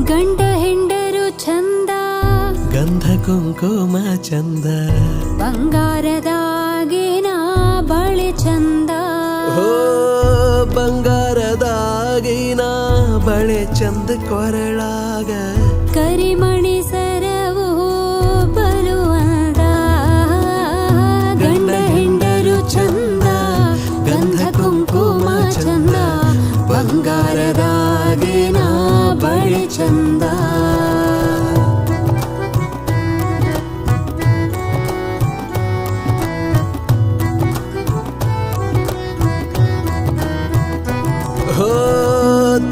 ಗಂಡ ಹೆಂಡರು ಚಂದ ಗಂಧ ಕುಂಕುಮ ಚಂದ. ಬಂಗಾರದಾಗಿನ ಬಳೆ ಚಂದ. ಓ ಬಂಗಾರದಾಗಿನ ಬಳೆ ಚಂದ ಕೊರಳಾಗ. ಕರಿಮಣಿ ಚಂದ.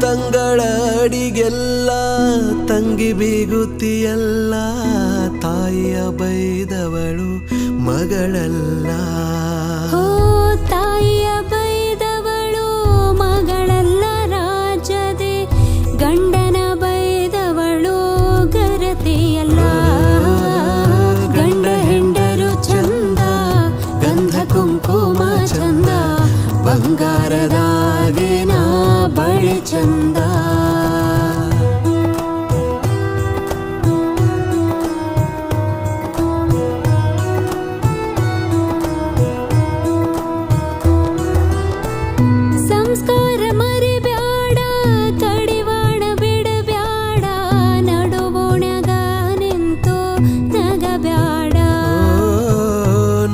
ತಂಗಳ ತಂಗಿ ಬೀಗುತ್ತಿಯಲ್ಲ ತಾಯಿಯ ಬೈದವಳು ಮಗಳಲ್ಲ. ಬಂಗಾರದಾಗಿನ ಬಳೆ ಚಂದ.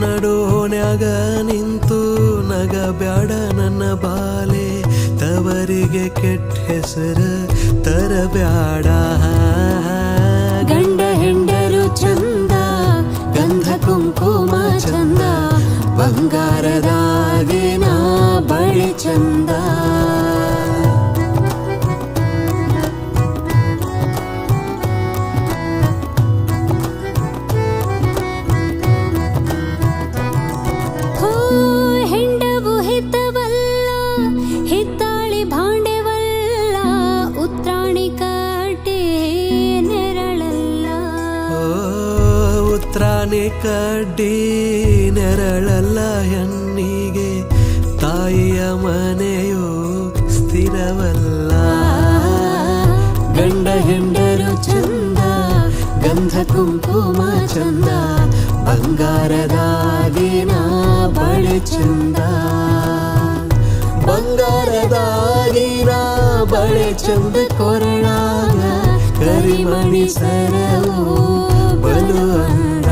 ನಡುವೋಣ್ಯಾಗ ನಿಂತು ಬ್ಯಾಡ ನನ್ನ ಬಾಲೆ, ತವರಿಗೆ ಕೆಟ್ಟ ಹೆಸರು ತರಬ್ಯಾಡ. ಗಂಡ ಹೆಂಡರು ಚಂದ, ಗಂಧ ಕುಂಕುಮ ಚಂದ, ಬಂಗಾರದಾಗಿನ ಬಳಿ ಚಂದ. ಉತ್ರಾಣಿ ಕಡ್ಡಿ ನೆರಳಲ್ಲ ಹೆಣ್ಣಿಗೆ. ತಾಯಿಯ ಮನೆಯು ಸ್ಥಿರವಲ್ಲ. ಗಂಡ ಹೆಂಡರು ಚಂದ, ಗಂಧ ಕುಂಕುಮ ಚಂದ ಬಂಗಾರದಾಗಿನ ಬಳೆ ಚಂದ. ಬಂಗಾರದಾಗಿನ ಬಳೆ ಚಂದ ಕೊರಳಾಗ ಕರಿಮಣಿ ಸರವು ಬಲು ಅಂದ